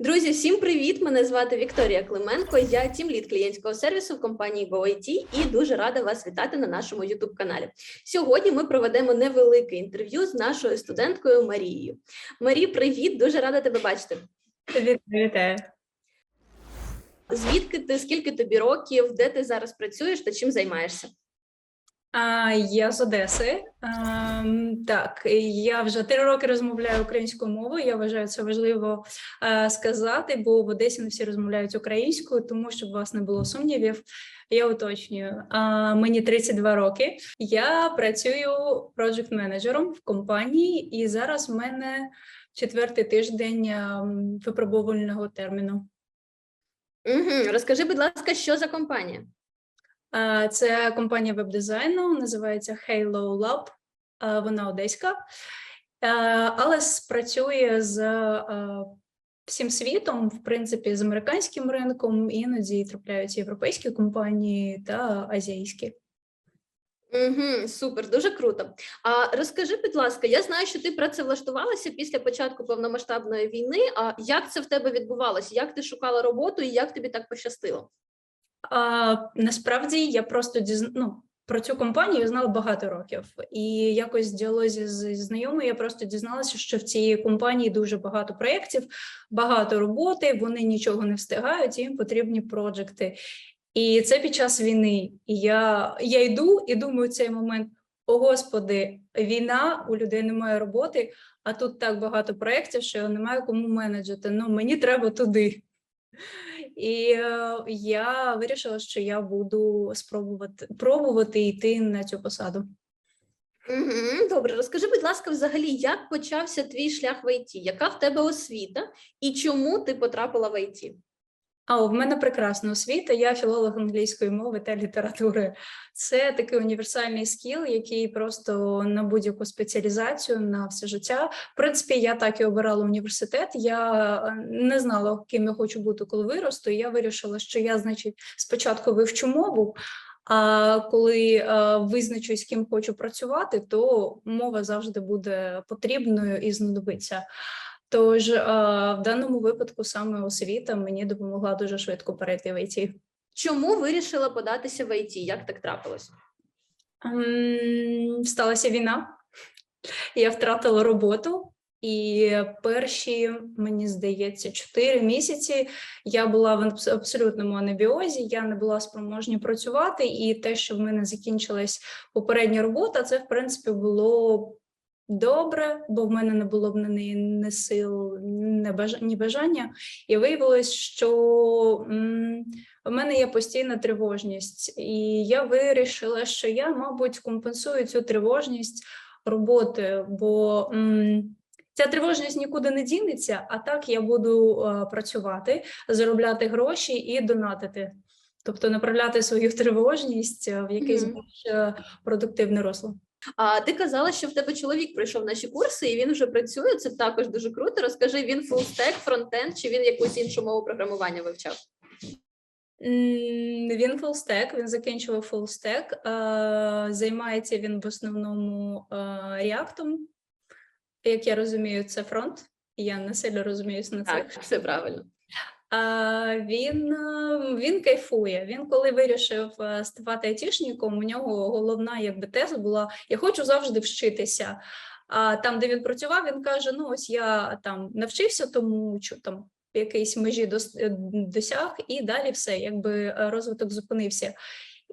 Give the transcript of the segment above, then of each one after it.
Друзі, всім привіт! Мене звати Вікторія Клименко. Я тімлід клієнтського сервісу в компанії GoIT і дуже рада вас вітати на нашому youtube каналі. Сьогодні ми проведемо невелике інтерв'ю з нашою студенткою Марією. Марі, привіт! Дуже рада тебе бачити. Вітаю. Звідки ти? Скільки тобі років? Де ти зараз працюєш та чим займаєшся? А, я з Одеси. А, так, я вже три роки розмовляю українською мовою. Я вважаю це важливо а, сказати, бо в Одесі не всі розмовляють українською, тому щоб у вас не було сумнівів. Я уточнюю. А, мені 32 роки. Я працюю проджект менеджером в компанії, і зараз в мене четвертий тиждень випробувального терміну. Угу. Розкажи, будь ласка, що за компанія? Це компанія веб-дизайну, називається Halo Lab. Вона одеська, але спрацює з всім світом, в принципі, з американським ринком, іноді трапляються європейські компанії та азійські. Угу, супер, дуже круто. А розкажи, будь ласка, я знаю, що ти працевлаштувалася після початку повномасштабної війни. А як це в тебе відбувалося? Як ти шукала роботу і як тобі так пощастило? А, насправді я просто діз... ну, про цю компанію знала багато років, і якось в діалозі з знайомою я просто дізналася, що в цій компанії дуже багато проєктів, багато роботи, вони нічого не встигають, їм потрібні проджекти. І це під час війни. І я, я йду і думаю, в цей момент: о Господи, війна, у людей немає роботи, а тут так багато проєктів, що немає кому менеджити. Ну мені треба туди. І е, я вирішила, що я буду спробувати пробувати йти на цю посаду. Добре, розкажи, будь ласка, взагалі, як почався твій шлях в ІТ? Яка в тебе освіта і чому ти потрапила в ІТ? А в мене прекрасна освіта. Я філолог англійської мови та літератури. Це такий універсальний скіл, який просто на будь-яку спеціалізацію на все життя. В принципі, я так і обирала університет. Я е, не знала, ким я хочу бути, коли виросту. Я вирішила, що я, значить, спочатку вивчу мову. А коли е, визначусь, ким хочу працювати, то мова завжди буде потрібною і знадобиться. Тож е, в даному випадку саме освіта мені допомогла дуже швидко перейти в ІТ. Чому вирішила податися в ІТ? Як так трапилось? М, Сталася війна, я втратила роботу, і перші, мені здається, чотири місяці я була в абс- абсолютному анабіозі, я не була спроможна працювати, і те, що в мене закінчилась попередня робота, це в принципі було добре, бо в мене не було б на неї ні сил, ні бажа- ні бажання. І виявилось, що м, в мене є постійна тривожність, і я вирішила, що я, мабуть, компенсую цю тривожність роботою, бо м, ця тривожність нікуди не дінеться, а так я буду е, працювати, заробляти гроші і донатити. Тобто направляти свою тривожність е, в якесь Мгм. більш е, продуктивне русло. А ти казала, що в тебе чоловік пройшов наші курси, і він вже працює. Це також дуже круто. Розкажи, він фулстек, фронтенд, чи він якусь іншу мову програмування вивчав? Він фулстек, він закінчував фулстек. Займається він в основному реактом. Як я розумію, це фронт. Я не сильно розуміюсь на Так, все правильно. Він, е, він кайфує. Він коли вирішив е, ставати айтішником, у нього головна якби теза була: я хочу завжди вчитися. А там, де він працював, він каже: Ну, ось я там навчився, тому що там якійсь межі е, досяг, і далі все, якби розвиток зупинився.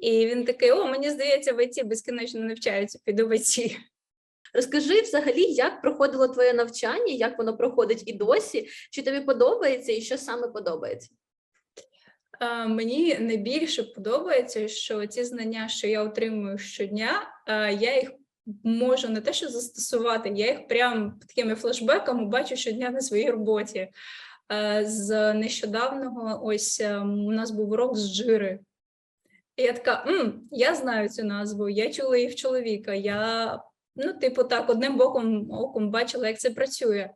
І він такий: О, мені здається, в ІТ безкінечно навчаються, піду в ІТ. Розкажи взагалі, як проходило твоє навчання, як воно проходить і досі, чи тобі подобається, і що саме подобається? Мені найбільше подобається, що ці знання, що я отримую щодня, я їх можу не те, що застосувати, я їх прям такими флешбеками бачу щодня на своїй роботі. З нещодавнього ось е, у нас був урок з джири. І я така: М, я знаю цю назву, я чула її в чоловіка. Я, ну, типу, так, одним боком оком бачила, як це працює.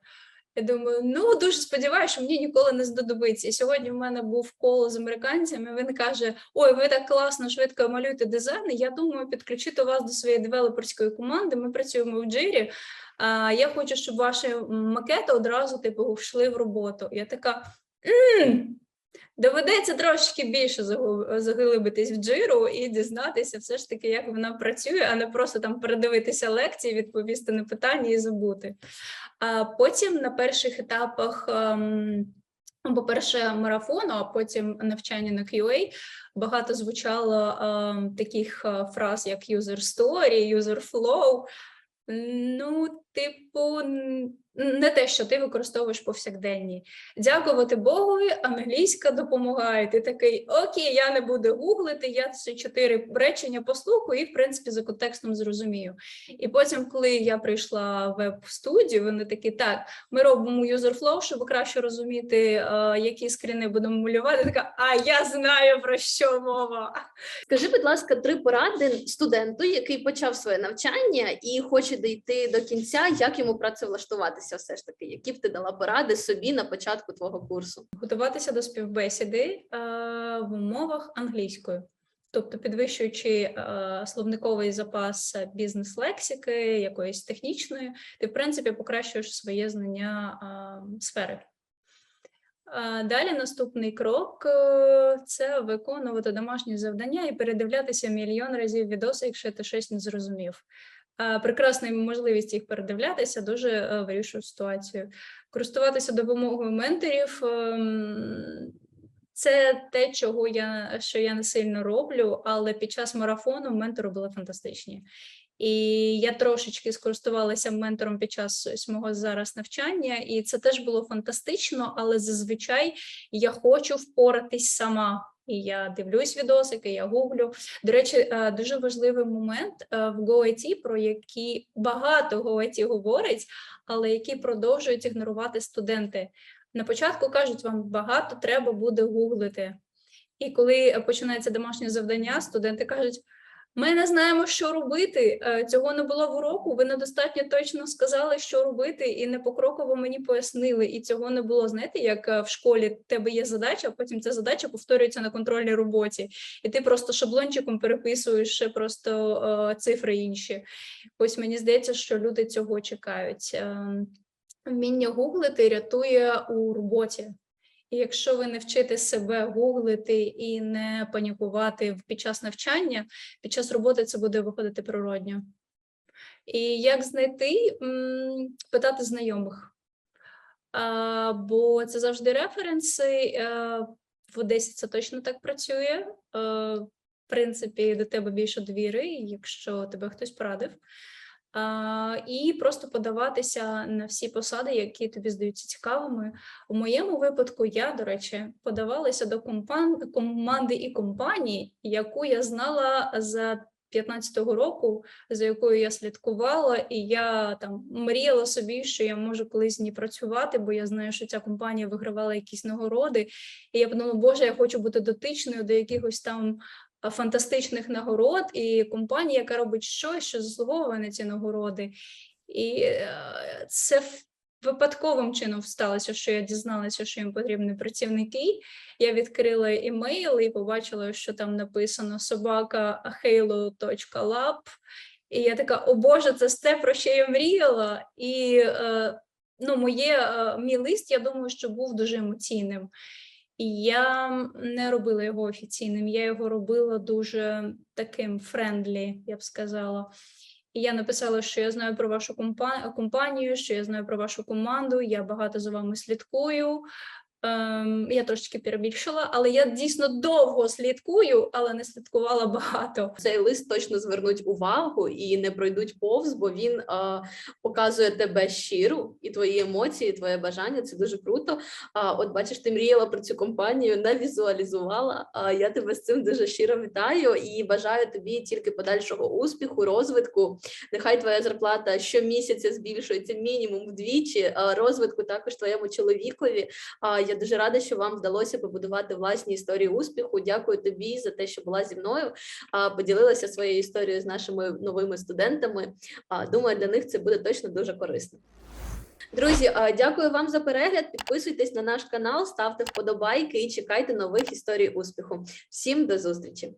Я думаю, ну дуже сподіваюся, що мені ніколи не знадобиться. І сьогодні в мене був кол з американцями. Він каже: Ой, ви так класно, швидко малюєте дизайни. Я думаю, підключити вас до своєї девелоперської команди. Ми працюємо в джирі. Я хочу, щоб ваші макети одразу типу йшли в роботу. Я така. «М, Доведеться трошки більше заглибитись в джиру і дізнатися все ж таки, як вона працює, а не просто там передивитися лекції, відповісти на питання і забути. А потім на перших етапах, ем, ну, по-перше, марафону, а потім навчання на QA, багато звучало ем, таких е, фраз, як user story, user flow. Ну, типу, не те, що ти використовуєш повсякденні. Дякувати Богові, англійська допомагає. Ти такий, окей, я не буду гуглити, я ці чотири речення послухаю і, в принципі, за контекстом зрозумію. І потім, коли я прийшла в веб-студію, вони такі, так, ми робимо flow, щоб краще розуміти, е, які скріни будемо малювати. Така, а я знаю про що мова. Скажи, будь ласка, три поради студенту, який почав своє навчання і хоче дійти до кінця, як йому працевлаштуватися, все ж таки, які б ти дала поради собі на початку твого курсу? Готуватися до співбесіди е, в умовах англійської. Тобто підвищуючи е, словниковий запас бізнес-лексики, якоїсь технічної, ти, в принципі, покращуєш своє знання е, сфери. Е, Далі наступний крок е, це виконувати домашні завдання і передивлятися мільйон разів відоси, якщо ти щось не зрозумів. Прекрасна можливість їх передивлятися дуже е, вирішує ситуацію. Користуватися допомогою менторів ем, це те, чого я що я не сильно роблю, але під час марафону ментори були фантастичні. І я трошечки скористувалася ментором під час мого зараз навчання, і це теж було фантастично, але зазвичай я хочу впоратись сама. І я дивлюсь відосики, я гуглю. До речі, е, дуже важливий момент е, в GoIT, про який багато GoIT говорить, але які продовжують ігнорувати студенти. На початку кажуть, вам багато треба буде гуглити. І коли починається домашнє завдання, студенти кажуть: ми не знаємо, що робити. е, Цього не було в уроку. Ви недостатньо точно сказали, що робити, і не покроково мені пояснили. І цього не було. Знаєте, як е, в школі в тебе є задача, а потім ця задача повторюється на контрольній роботі, і ти просто шаблончиком переписуєш просто е, цифри інші. Ось мені здається, що люди цього чекають. Ем, Вміння гуглити рятує у роботі. І якщо ви не вчите себе гуглити і не панікувати під час навчання, під час роботи це буде виходити природньо. І як знайти, питати знайомих. А, бо це завжди референси. е, В Одесі це точно так працює. Е, В принципі, до тебе більше довіри, якщо тебе хтось порадив. І просто подаватися на всі посади, які тобі здаються цікавими. У моєму випадку я, до речі, подавалася до компан... команди і компанії, яку я знала за 15-го року, за якою я слідкувала, і я там мріяла собі, що я можу колись з ній працювати, бо я знаю, що ця компанія вигравала якісь нагороди. І я подумала, боже, я хочу бути дотичною до якихось там фантастичних нагород, і компанія, яка робить щось, що заслуговує на ці нагороди. І е, це випадковим чином сталося, що я дізналася, що їм потрібні працівники. Я відкрила імейл і побачила, що там написано собака halo.lab. І я така, о Боже, це те, про що я мріяла. І е, ну, моє, е, мій лист, я думаю, що був дуже емоційним. Я не робила його офіційним, я його робила дуже таким френдлі, я б сказала. І я написала, що я знаю про вашу компа- компанію, що я знаю про вашу команду, я багато за вами слідкую. Ем, я трошечки перебільшила, але я дійсно довго слідкую, але не слідкувала багато. Цей лист точно звернуть увагу і не пройдуть повз, бо він е, показує тебе щиру і твої емоції, твоє бажання. Це дуже круто. А от бачиш, ти мріяла про цю компанію, не візуалізувала. А я тебе з цим дуже щиро вітаю і бажаю тобі тільки подальшого успіху, розвитку. Нехай твоя зарплата щомісяця збільшується мінімум вдвічі. а Розвитку також твоєму чоловікові. А я дуже рада, що вам вдалося побудувати власні історії успіху. Дякую тобі за те, що була зі мною. Поділилася своєю історією з нашими новими студентами. Думаю, для них це буде точно дуже корисно. Друзі, дякую вам за перегляд. Підписуйтесь на наш канал, ставте вподобайки і чекайте нових історій успіху. Всім до зустрічі!